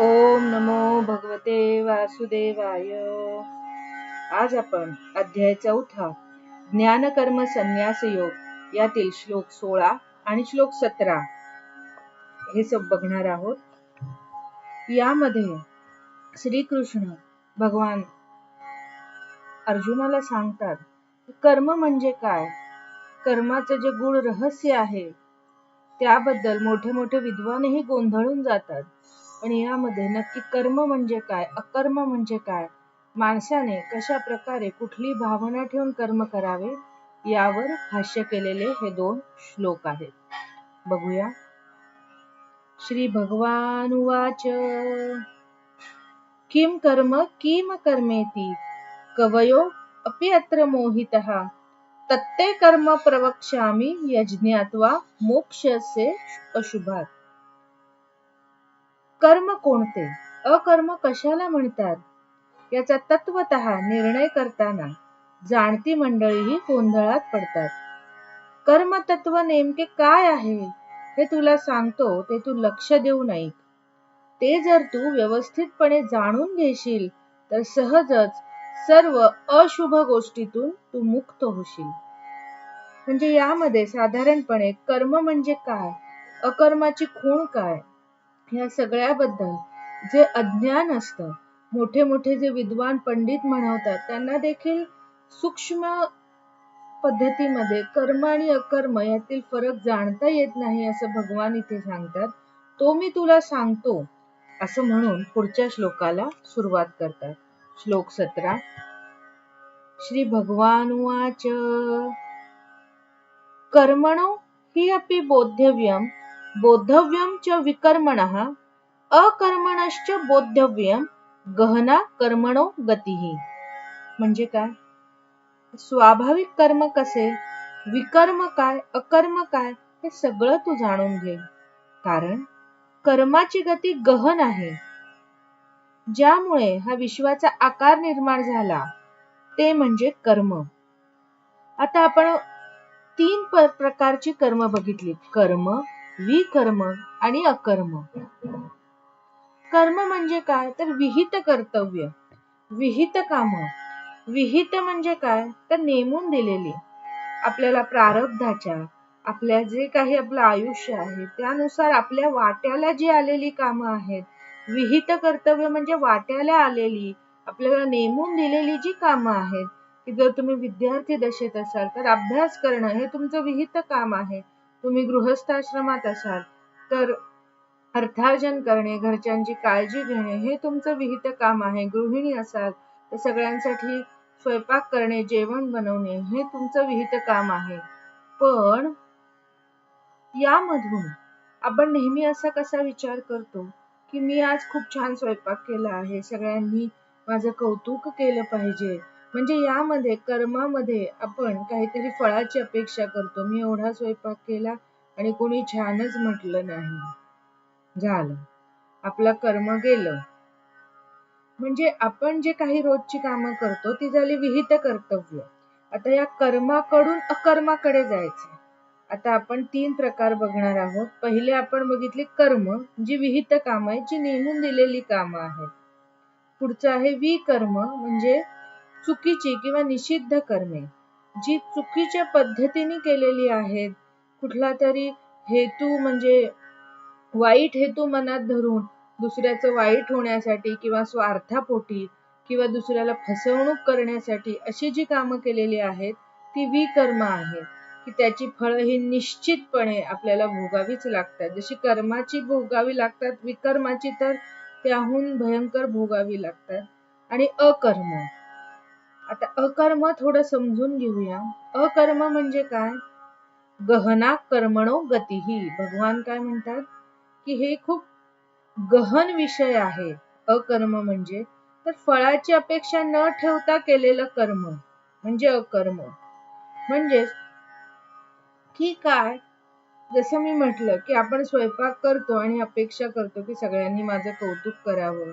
ओम नमो भगवते वासुदेवाय. आज आपण अध्याय चौथा ज्ञान कर्म संन्यास योग यातील श्लोक सोळा आणि श्लोक सतरा. हे सब बघणार आहोत. यामध्ये श्रीकृष्ण भगवान अर्जुनाला सांगतात कर्म म्हणजे काय? कर्माचं जे गुण रहस्य आहे त्याबद्दल मोठे मोठे विद्वानही गोंधळून जातात. पण यामध्ये नक्की कर्म म्हणजे काय अकर्म म्हणजे काय माणसाने कशा प्रकारे कुठली भावना ठेवून कर्म करावे यावर भाष्य केलेले हे दोन श्लोक आहेत. बघूया. श्री भगवान उवाच. किम कर्म किम कर्मेती कवयो अपि अत्र मोहितः तत्ते कर्म प्रवक्ष्यामि यज्ञात्वा मोक्षसे अशुभात। कर्म कोणते? अकर्म कशाला म्हणतात? याचा तत्वत निर्णय करताना जाणती मंडळीही गोंधळात पडतात. कर्म तत्व नेमके काय आहे? हे तुला सांगतो ते तू लक्ष देऊ नये. ते जर तू व्यवस्थितपणे जाणून घेशील तर सहजच सर्व अशुभ गोष्टीतून तू मुक्त होशील. म्हणजे यामध्ये साधारणपणे कर्म म्हणजे काय? अकर्माची खूण काय? ह्या सगळ्याबद्दल जे अज्ञान असतं मोठे मोठे जे विद्वान पंडित म्हणवतात त्यांना देखील सूक्ष्म पद्धतीमध्ये कर्म आणि अकर्म यातील फरक जाणता येत नाही असं भगवान इथे सांगतात. तो मी तुला सांगतो असं म्हणून पुढच्या श्लोकाला सुरुवात करतात. श्लोक सतरा. श्री भगवान वाच कर्मणो हि अपि बोध्यव्यम बोद्धव्यम च विकर्मण अकर्मणश्च बोद्धव्यम गहना कर्मणो गतीही म्हणजे काय? स्वाभाविक कर्म कसे? विकर्म काय अकर्म काय हे सगळं तू जाणून घे. कारण कर्माची गती गहन आहे. ज्यामुळे हा विश्वाचा आकार निर्माण झाला ते म्हणजे कर्म. आता आपण तीन प्रकारची कर्म बघितली कर्म विकर्म आणि अकर्म. कर्म म्हणजे काय? तर विहित कर्तव्य. विहित काम. विहित म्हणजे काय? तर नेमून दिलेली. आपल्याला प्रारब्धाच्या आपल्या जे काही आपलं आयुष्य आहे त्यानुसार आपल्या वाट्याला जी आलेली कामं आहेत विहित कर्तव्य म्हणजे वाट्याला आलेली आपल्याला नेमून दिलेली जी कामं आहेत की जर तुम्ही विद्यार्थी दशेत असाल तर अभ्यास करणं हे तुमचं विहित काम आहे. तुम्ही गृहस्थाश्रमात असाल तर अर्थार्जन करणे घरच्यांची काळजी घेणे हे तुमचं विहित काम आहे. गृहिणी असाल तर सगळ्यांसाठी स्वयंपाक करणे जेवण बनवणे हे तुमचं विहित काम आहे. पण यामधून आपण नेहमी असा कसा विचार करतो की मी आज खूप छान स्वयंपाक केला आहे सगळ्यांनी माझं कौतुक केलं पाहिजे म्हणजे यामध्ये कर्मामध्ये आपण काहीतरी फळाची अपेक्षा करतो. मी एवढा स्वयंपाक केला आणि कोणी छानच म्हटलं नाही. झालं. आपलं कर्म गेलं. म्हणजे आपण जे काही रोजची कामं करतो ती झाली विहित कर्तव्य. आता या कर्माकडून अकर्माकडे जायचं. आता आपण तीन प्रकार बघणार आहोत. पहिले आपण बघितले कर्म जी विहित काम आहे जी नेमून दिलेली कामं आहेत. पुढचं आहे विकर्म म्हणजे चुकीची किंवा निषिद्ध कर्मे जी चुकीच्या पद्धतीने केलेली आहेत कुठला तरी हेतू म्हणजे वाईट हेतू मनात धरून दुसऱ्याचं वाईट होण्यासाठी किंवा स्वार्थापोटी किंवा दुसऱ्याला फसवणूक करण्यासाठी अशी जी कामं केलेली आहेत ती विकर्म आहेत. की त्याची फळं ही निश्चितपणे आपल्याला भोगावीच लागतात. जशी कर्माची भोगावी लागतात विकर्माची तर त्याहून भयंकर भोगावी लागतात. आणि अकर्म आता अकर्म थोडं समजून घेऊया. अकर्म म्हणजे काय? गहना कर्मणो गतीही. भगवान काय म्हणतात? की हे खूप गहन विषय आहे. अकर्म म्हणजे तर फळाची अपेक्षा न ठेवता केलेलं कर्म म्हणजे अकर्म. म्हणजे की काय? जसं मी म्हटलं की आपण स्वयंपाक करतो आणि अपेक्षा करतो की सगळ्यांनी माझं कौतुक करावं.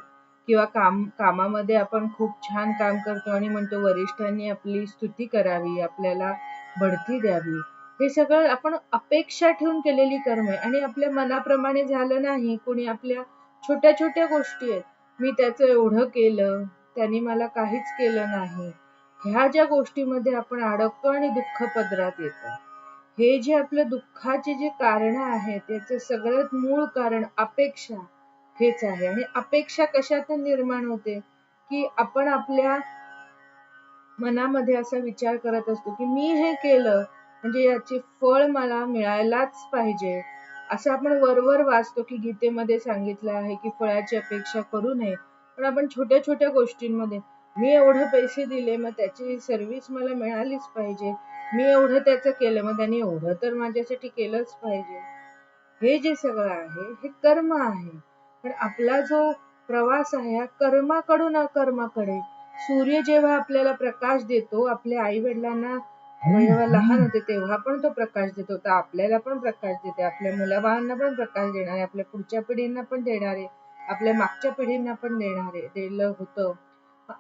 किंवा काम कामामध्ये आपण खूप छान काम करतो आणि म्हणतो वरिष्ठांनी आपली स्तुती करावी आपल्याला बढती द्यावी. हे सगळं आपण अपेक्षा ठेवून केलेली कर्म आहे आणि आपल्या मनाप्रमाणे झालं नाही कोणी आपल्या छोट्या छोट्या गोष्टी आहेत. मी त्याचं एवढं केलं त्यांनी मला काहीच केलं नाही. ह्या ज्या गोष्टीमध्ये आपण अडकतो आणि दुःख पदरात येतो. हे जे आपलं दुःखाचे जे कारण आहेत याचं सगळ्यात मूळ कारण अपेक्षा हेच आहे. आणि अपेक्षा कशातून निर्माण होते? की आपण आपल्या मनामध्ये असा विचार करत असतो की मी हे केलं म्हणजे याचे फळ मला मिळायलाच पाहिजे. असं आपण वरवर वाचतो की गीतेमध्ये सांगितलं आहे की फळाची अपेक्षा करू नये. पण आपण छोट्या छोट्या गोष्टींमध्ये मी एवढे पैसे दिले मग त्याची सर्व्हिस मला मिळालीच पाहिजे. मी एवढं त्याचं केलं मग त्यांनी एवढं तर माझ्यासाठी केलंच पाहिजे. हे जे सगळं आहे हे कर्म आहे. पण आपला जो प्रवास आहे हा कर्माकडून अकर्माकडे. सूर्य जेव्हा आपल्याला प्रकाश देतो आपल्या आई वडिलांना जेव्हा लहान होते तेव्हा पण तो प्रकाश देतो. तर आपल्याला पण प्रकाश देते. आपल्या मुलाबाळांना पण प्रकाश देणार आहे आपल्या पुढच्या पिढींना पण देणार आहे आपल्या मागच्या पिढींना पण देणार आहे दिलं होतं.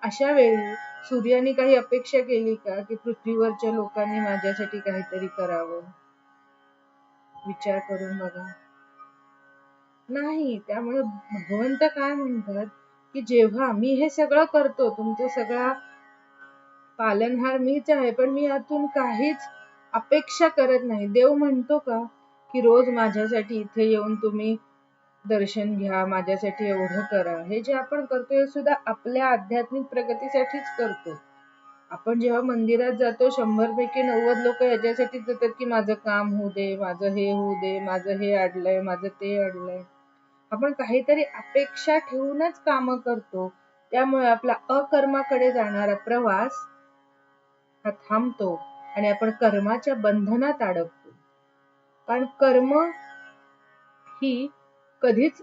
अशा वेळी सूर्याने काही अपेक्षा केली का की पृथ्वीवरच्या लोकांनी माझ्यासाठी काहीतरी करावं? विचार करून बघा. नाही. त्यामुळे भगवंत काय म्हणतात की जेव्हा मी हे सगळं करतो तुमचं सगळा पालनहार मीच आहे पण मी यातून काहीच अपेक्षा करत नाही. देव म्हणतो का की रोज माझ्यासाठी इथे येऊन तुम्ही दर्शन घ्या माझ्यासाठी एवढं करा. हे जे आपण करतो हे सुद्धा आपल्या आध्यात्मिक प्रगतीसाठीच करतो. आपण जेव्हा मंदिरात जातो शंभर पैकी नव्वद लोक याच्यासाठीच जातात की माझं काम होऊ दे माझं हे होऊ दे माझं हे अडलंय माझं ते अडलंय आपण काहीतरी अपेक्षा ठेवूनच काम करतो. त्यामुळे आपला अकर्माकडे जाणारा प्रवास हा थांबतो आणि आपण कर्माच्या बंधनात अडकतो. कारण कर्म ही कधीच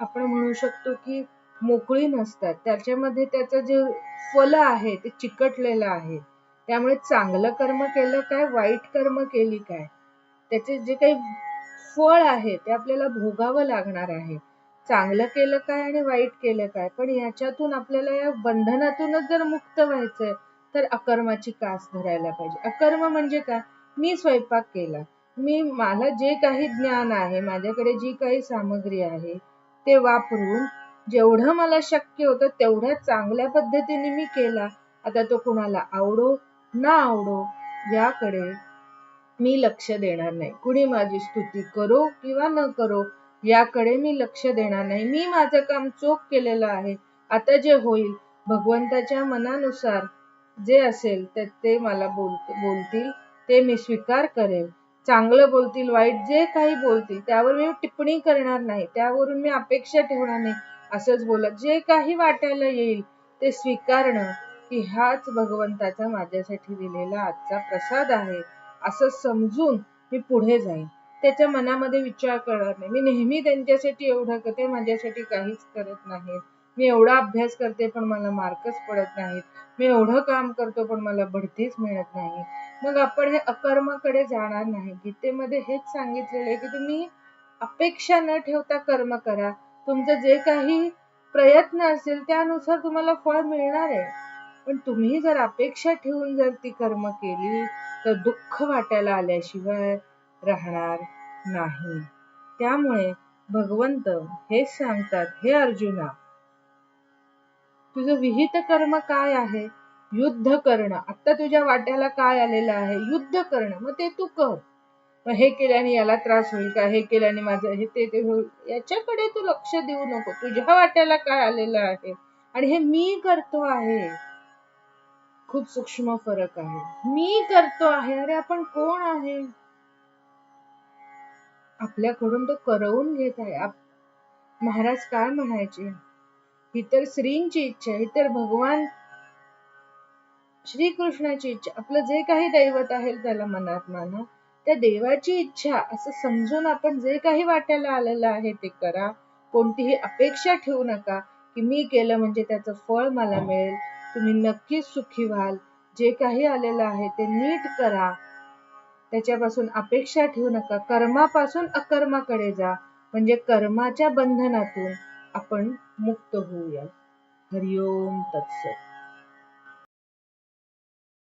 आपण म्हणू शकतो की मोकळी नसतात. त्याच्यामध्ये त्याचं जे फल आहे ते चिकटलेलं आहे. त्यामुळे चांगलं कर्म केलं काय वाईट कर्म केली काय? त्याचे जे काही फळ आहे ते आपल्याला भोगावं लागणार आहे. चांगलं केलं काय आणि वाईट केलं काय? पण याच्यातून आपल्याला या बंधनातूनच जर मुक्त व्हायचंय तर अकर्माची कास धरायला पाहिजे. अकर्म म्हणजे काय? मी स्वयंपाक केला. मी मला जे काही ज्ञान आहे माझ्याकडे जी काही सामग्री आहे ते वापरून जेवढं मला शक्य होतं तेवढ्या चांगल्या पद्धतीने मी केला. आता तो कुणाला आवडो ना आवडो याकडे मी लक्ष देणार नाही. कुणी माझी स्तुती करो किंवा न करो याकडे मी लक्ष देणार नाही. मी माझं काम चोख केलेलं आहे. आता जे होईल भगवंताच्या मनानुसार जे असेल ते मला बोल बोलतील ते मी स्वीकार करेल. चांगलं बोलतील वाईट जे काही बोलतील त्यावर मी टिप्पणी करणार नाही. त्यावरून मी अपेक्षा ठेवणार नाही. असंच बोलत जे काही वाटायला येईल ते स्वीकारणं की हाच भगवंताचा माझ्यासाठी दिलेला आजचा प्रसाद आहे. असं समजून मी पुढे जाईन. त्याच्या मनामध्ये विचार करणार नाही. मी नेहमी त्यांच्यासाठी एवढं करते माझ्यासाठी काहीच करत नाहीत. मी एवढा अभ्यास करते पण मला मार्कच पडत नाहीत. मी एवढं काम करतो पण मला बढतीच मिळत नाही. मग आपण हे अकर्माकडे जाणार नाही. गीतेमध्ये हेच सांगितलेलं आहे की तुम्ही अपेक्षा न ठेवता कर्म करा. तुमचं जे काही प्रयत्न असेल त्यानुसार तुम्हाला फळ मिळणार आहे. पण तुम्ही जर अपेक्षा ठेवून जर ती कर्म केली तर दुःख वाटायला आल्याशिवाय राहणार नाही. त्यामुळे भगवंत हेच सांगतात हे अर्जुना तुझं विहित कर्म काय आहे? युद्ध करणं. आता तुझ्या वाट्याला काय आलेलं आहे? युद्ध करणं. मग ते तू कर. मग हे केल्याने याला त्रास होईल का? हे केल्याने माझं हे ते ते होईल. याच्याकडे तू लक्ष देऊ नको. तुझ्या वाट्याला काय आलेलं आहे? आणि हे मी करतो आहे. खूप सूक्ष्म फरक आहे. मी करतो आहे. अरे आपण कोण आहे? आपल्याकडून तो करवून घेत आहे. महाराज काय म्हणायचे? ही तर श्रींची इच्छा ही तर भगवान श्रीकृष्णाची इच्छा. आपलं जे काही दैवत आहे त्याला मनात माना. त्या देवाची इच्छा असं समजून आपण जे काही वाटायला आलेलं आहे ते करा. कोणतीही अपेक्षा ठेवू नका की मी केलं म्हणजे त्याचं फळ मला मिळेल. तुम्ही नक्कीच सुखी व्हाल. जे काही आलेलं आहे ते नीट करा. त्याच्यापासून अपेक्षा ठेवू नका. कर्मापासून अकर्माकडे जा. म्हणजे कर्माच्या बंधनातून आपण मुक्त होऊया हरिओम तत्सत.